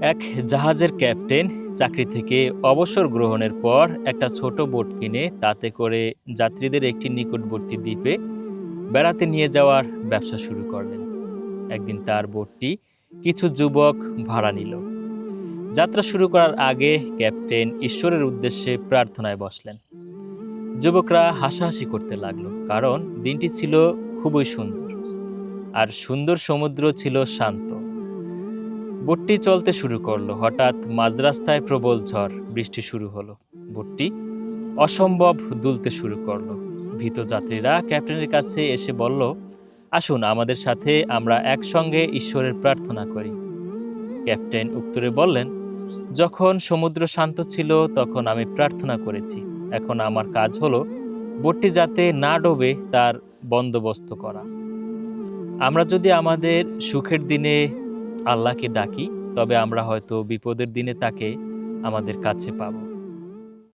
এক জাহাজের ক্যাপ্টেন চাকরি থেকে অবসর গ্রহণের পর একটা ছোট বোট কিনে তাতে করে যাত্রীদের একটি নিকটবর্তী দ্বীপে বেড়াতে নিয়ে যাওয়ার ব্যবসা শুরু করলেন। একদিন তার বোটটি কিছু যুবক ভাড়া নিল। যাত্রা শুরু করার আগে ক্যাপ্টেন ঈশ্বরের উদ্দেশ্যে প্রার্থনায় বসলেন। যুবকরা হাসাহাসি করতে লাগল, কারণ দিনটি ছিল খুবই সুন্দর। আর সুন্দর সমুদ্র ছিল শান্ত। বোটটি চলতে শুরু করল। হঠাৎ মাঝরাস্তায় প্রবল ঝড়, বৃষ্টি শুরু হলো। বোটটি অসম্ভব দুলতে শুরু করল। ভীত যাত্রীরা ক্যাপ্টেনের কাছে এসে বলল, আসুন, আমাদের সাথে আমরা একসঙ্গে ঈশ্বরের প্রার্থনা করি। ক্যাপ্টেন উত্তরে বললেন, যখন সমুদ্র শান্ত ছিল, তখন আমি প্রার্থনা করেছি। এখন আমার কাজ হলো বোটটি যাতে না ডোবে তার বন্দোবস্ত করা। আমরা যদি আমাদের সুখের দিনে আল্লাহকে ডাকি তবে আমরা হয়তো বিপদের দিনে তাকে আমাদের কাছে পাবো।